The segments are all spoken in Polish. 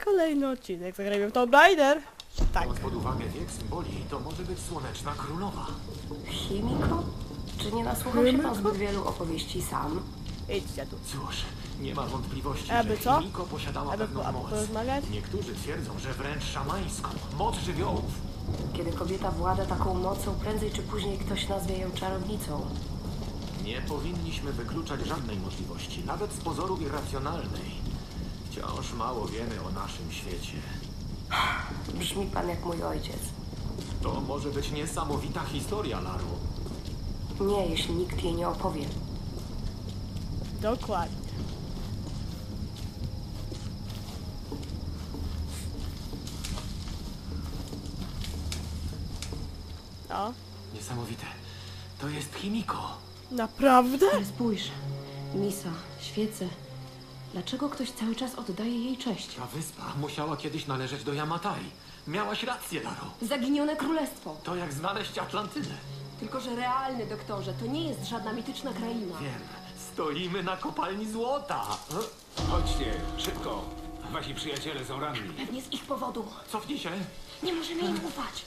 i kolejny odcinek. Zagrajmy w Tomb Raider. Tak. Biorąc pod uwagę wiek symboli, to może być słoneczna królowa. Chimiko? Czy nie nasłuchał się pan zbyt wielu opowieści sam? Idźcie tu. Cóż, nie ma wątpliwości, Aby że co? Himiko posiadała Aby pewną po- aby moc. porozmawiać? Niektórzy twierdzą, że wręcz szamańską. Moc żywiołów. Kiedy kobieta włada taką mocą, prędzej czy później ktoś nazwie ją czarownicą. Nie powinniśmy wykluczać żadnej możliwości, nawet z pozoru irracjonalnej. Wciąż mało wiemy o naszym świecie. Brzmi pan jak mój ojciec. To może być niesamowita historia, Laru. Nie, jeśli nikt jej nie opowie. Dokładnie. No, Niesamowite. To jest Himiko. naprawdę? Ale spójrz. Misa, świece. Dlaczego ktoś cały czas oddaje jej cześć? Ta wyspa musiała kiedyś należeć do Yamatai. Miałaś rację, Laru. Zaginione królestwo. To jak znaleźć Atlantynę. Tylko, że realny, doktorze, to nie jest żadna mityczna kraina. Wiem, stoimy na kopalni złota. Chodźcie, szybko. Wasi przyjaciele są ranni. Pewnie z ich powodu. Cofnij się. Nie możemy im ufać.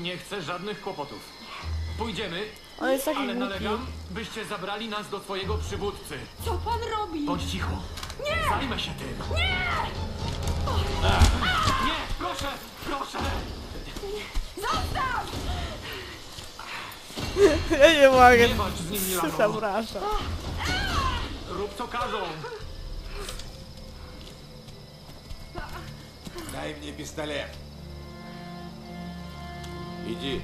Nie chcę żadnych kłopotów. Pójdziemy, On jest taki ale głupi. nalegam, byście zabrali nas do swojego przywódcy. Co pan robi? Bądź cicho. Nie! Zajmę się tym. Nie! Nie! Proszę! Proszę! Zostaw! Ja nie mogę. Nie walcz z nimi, Lano. Przepraszam. Rób co każą. Дай мне пистолет. Иди.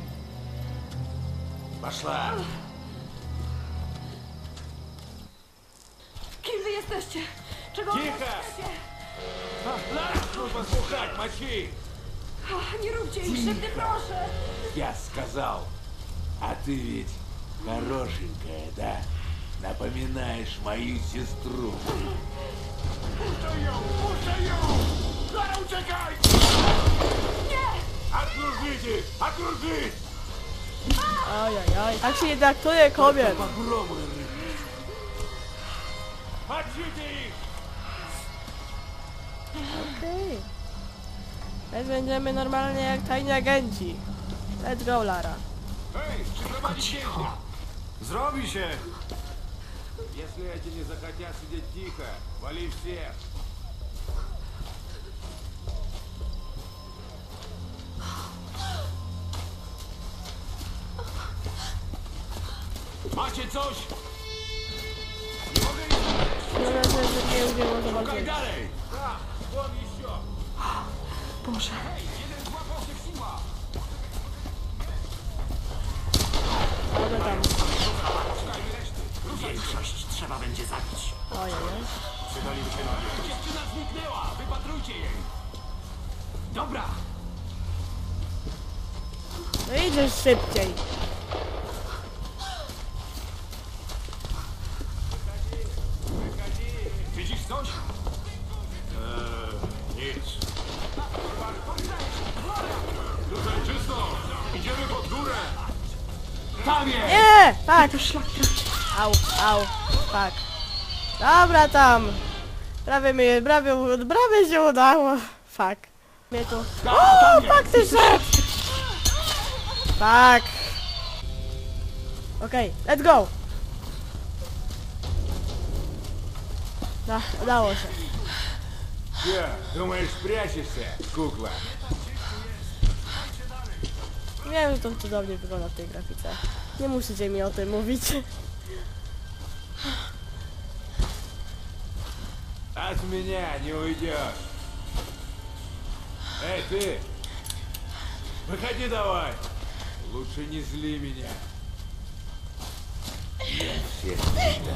Пошла. Kim wy jesteście? Czego nas Cicho! chcecie? Нужно слухать, мочи. Ach, Nie róbcie im krzywdy, proszę! Я сказал. А ты ведь хорошенькая, да? Напоминаешь мою сестру. Пушай ее! Пушай ее! Лара, uciekaj! Окружите! Окружить! Ojojoj. Tak się nie traktuje kobiet. Попробуй, рыбы. Мочите их! Okej. Teraz będziemy normalnie jak tajni agenci. Let's go, Lara. Эй, припроводить więźnia! Zrobi się! Если эти не захотят сидеть тихо, вали всех. Macie coś? Nie mogę ich znaleźć. Mam nie udziało za Szukaj walkę. dalej! Tak, podnieś się. Boże. Hej, jeden złapał się siła. Ale tam. Większość trzeba będzie zabić. Ojej. Przydaliby się zniknęła. Wypatrujcie jej. Dobra. No szybciej. Coś? Eee, nic. Tutaj czysto! Idziemy pod górę! Tam jest! Nie! Tak! to szlak. Au, au. Tak. Dobra tam. Prawie mi, prawie, prawie się udało. Fuck. Mnie tu. O, faktycznie! Tak. Okej, let's go. No, udało się. Че, думаешь, прячешься, кукла? Wiem, że to cudownie wygląda w tej grafice. Nie musicie mi o tym mówić. От меня не уйдешь. Эй, ты! Выходи давай! Лучше не зли меня. Я всех тебя.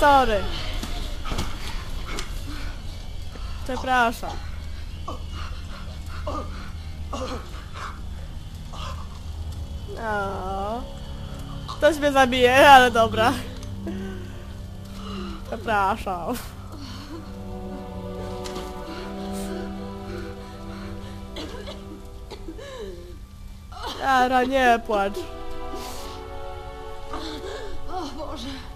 sorry. Przepraszam. No. Ktoś mnie zabije, ale dobra. Przepraszam. Jara, nie płacz. O Boże.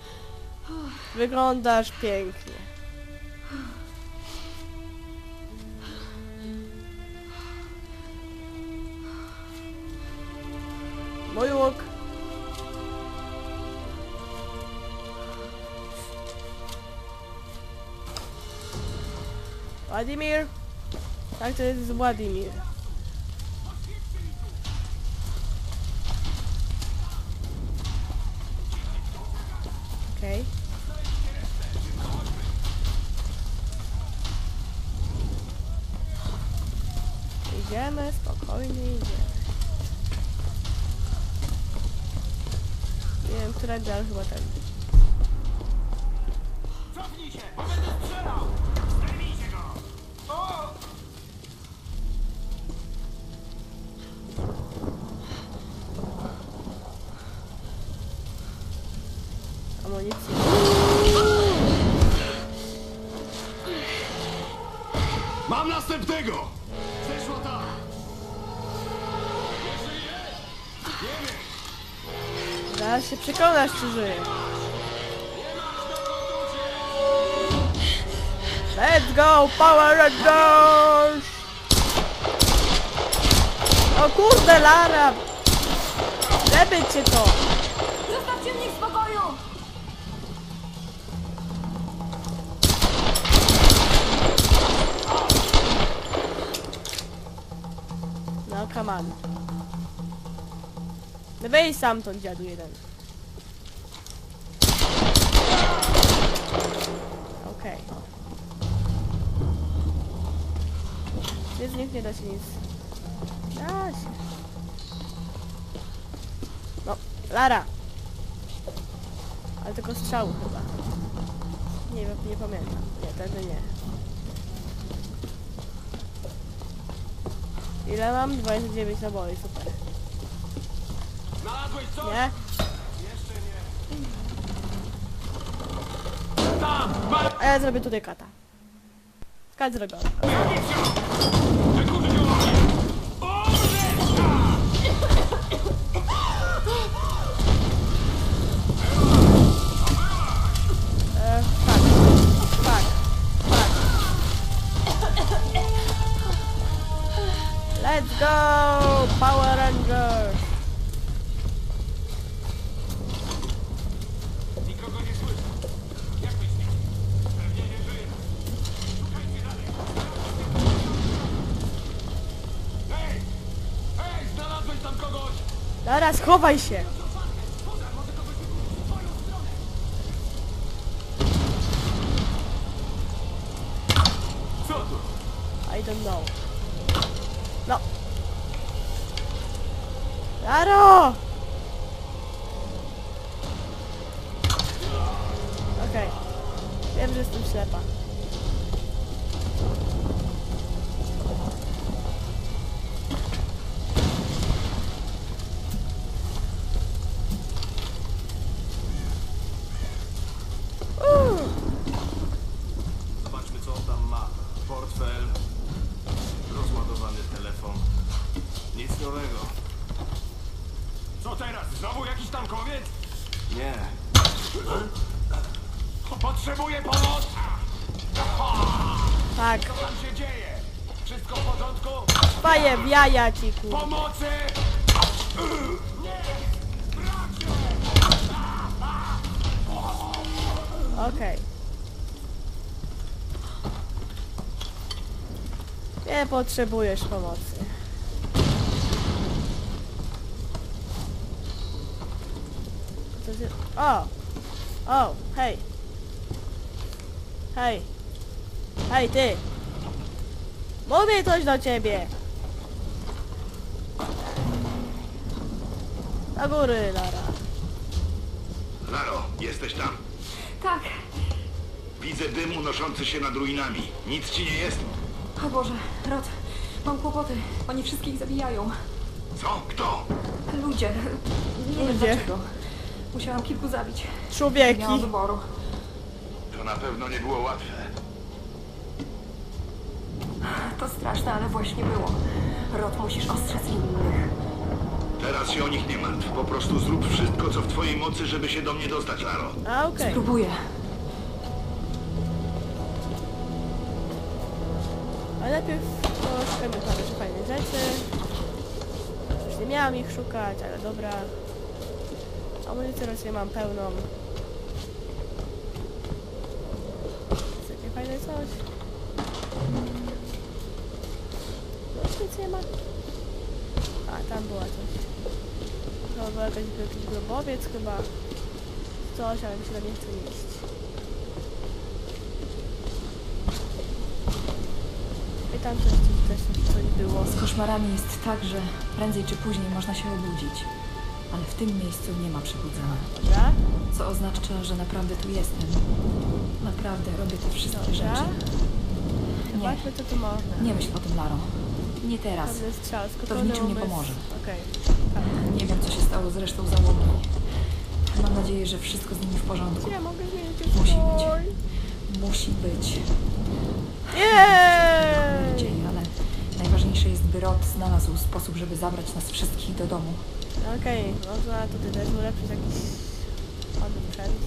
Wyglądasz pięknie. Mój łuk. Władimir? Tak, to jest Władimir. Okej. Idziemy, spokojnie idziemy. Nie wiem, którędy, ale chyba ten. Amunicję. Mam następnego! Zaraz się przekonasz, czy żyje. Let's go, Power Rangers! O kurde, Lara! Żeby cię to! Zostawcie mnie w spokoju! No, come on. No wejdź sam tą dziadu jeden. Okej. Okay. Z nich nie da się nic. Da się. No, Lara. Ale tylko strzał chyba. Nie wiem, nie pamiętam. Nie, wtedy nie. Ile mam? 29 naboi, super. Nie. A ja zrobię tutaj kata. Kat zrobiony. Lara, schowaj się! I don't know. No. Laro! Okej. Wiem, że jestem ślepa. Uuu. Zobaczmy co on tam ma. Portfel. Rozładowany telefon. Nic nowego. Co teraz? Znowu jakiś tankowiec? Nie. Potrzebuję pomocy! Tak. Co tam się dzieje? Wszystko w porządku? Paję w jaja ci kur... Pomocy! Okej. Nie potrzebujesz pomocy. Co ty... O! O, hej! Hej! Hej, ty! Mówię coś do ciebie! Do góry, Lara. Laro, jesteś tam. Tak. Widzę dym unoszący się nad ruinami. Nic ci nie jest? O Boże, Rod, mam kłopoty. Oni wszystkich zabijają. Co? Kto? Ludzie. Nie wiem Ludzie. dlaczego. Musiałam kilku zabić. Nie Człowieki. miałam wyboru. To na pewno nie było łatwe. To straszne, ale właśnie było. Rod, musisz ostrzec innych. Teraz się o nich nie martw. Po prostu zrób wszystko, co w twojej mocy, żeby się do mnie dostać, Laro. A, okej. Spróbuję. Ale najpierw poszukajmy parę fajnych rzeczy. Już nie miałam ich szukać, ale dobra. Amunicję raczej mam pełną. Jest takie fajne coś. No nic nie ma. A, tam była coś. To był jakiś, jakiś grobowiec chyba. Coś, ale mi się tam nie chce iść. I tam coś, coś, coś było. Z koszmarami jest tak, że prędzej czy później można się obudzić. Ale w tym miejscu nie ma przebudzenia. Dobra? Co oznacza, że naprawdę tu jestem. Naprawdę robię te wszystkie Dobra. rzeczy. Nie, Zobaczmy co tu można. nie myśl o tym, Laro. Nie teraz. Strzał, To w niczym nie pomoże. Okej. Nie wiem, co się stało z resztą załogi. Mam nadzieję, że wszystko z nimi w porządku. Czy ja mogę zmienić Musi ustrój? Musi być. Mam Jej! nadzieję, ale najważniejsze jest, by Rod znalazł sposób, żeby zabrać nas wszystkich do domu. Okej, można tutaj też ulepszyć jakiś ładny sprzęt.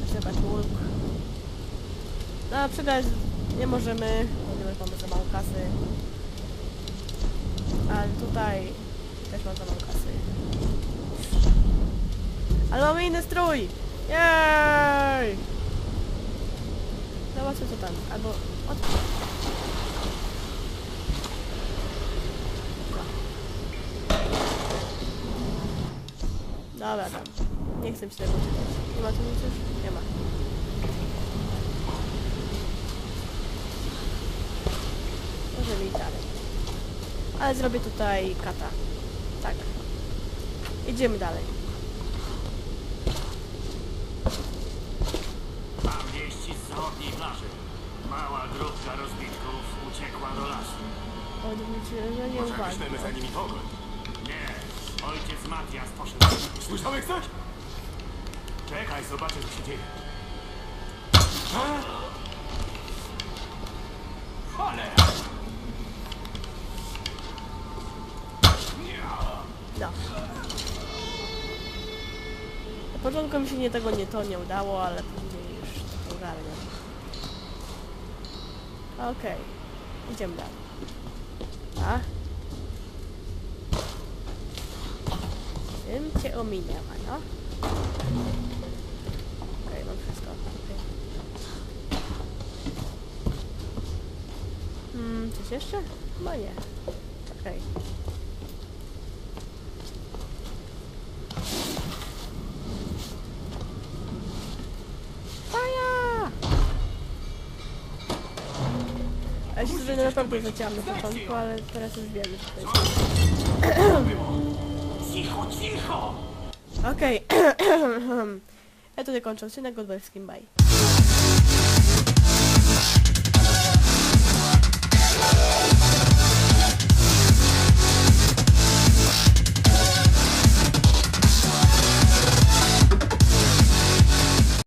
Na przykład łuk. No, przydać nie możemy, ponieważ mamy za mało kasy. Ale tutaj też mam za mało kasy. Ale mamy inny strój! Jej! Zobaczmy co tam, albo... Dobra, tam. Nie chcę mi się tego czytać. Nie ma tu nic już? Nie ma. Możemy iść dalej. Ale zrobię tutaj kata. Tak. Idziemy dalej. Mam wieści z zachodniej plaży. Mała grupka rozbitków uciekła do lasu. Odwróciłem, że nie Może uważam. wyślemy za nimi pogoń? Ojciec Matias poszedł. Słyszałeś coś? Czekaj, zobaczę co się dzieje. Cholera! No. Na początku mi się nie tego nie to nie udało, ale później już to ogarniam. Okej. Idziemy dalej. A? Tym cię ominiam, a no? Okej, mam wszystko. Okej. Hmm, coś jeszcze? Chyba nie. Okej. Faja! A ja się sobie naprawdę zacięłam na początku, ale teraz już wiemy, że to jest... Cicho, cicho! Okej. ja tutaj kończę odcinek, Godwelskim bye.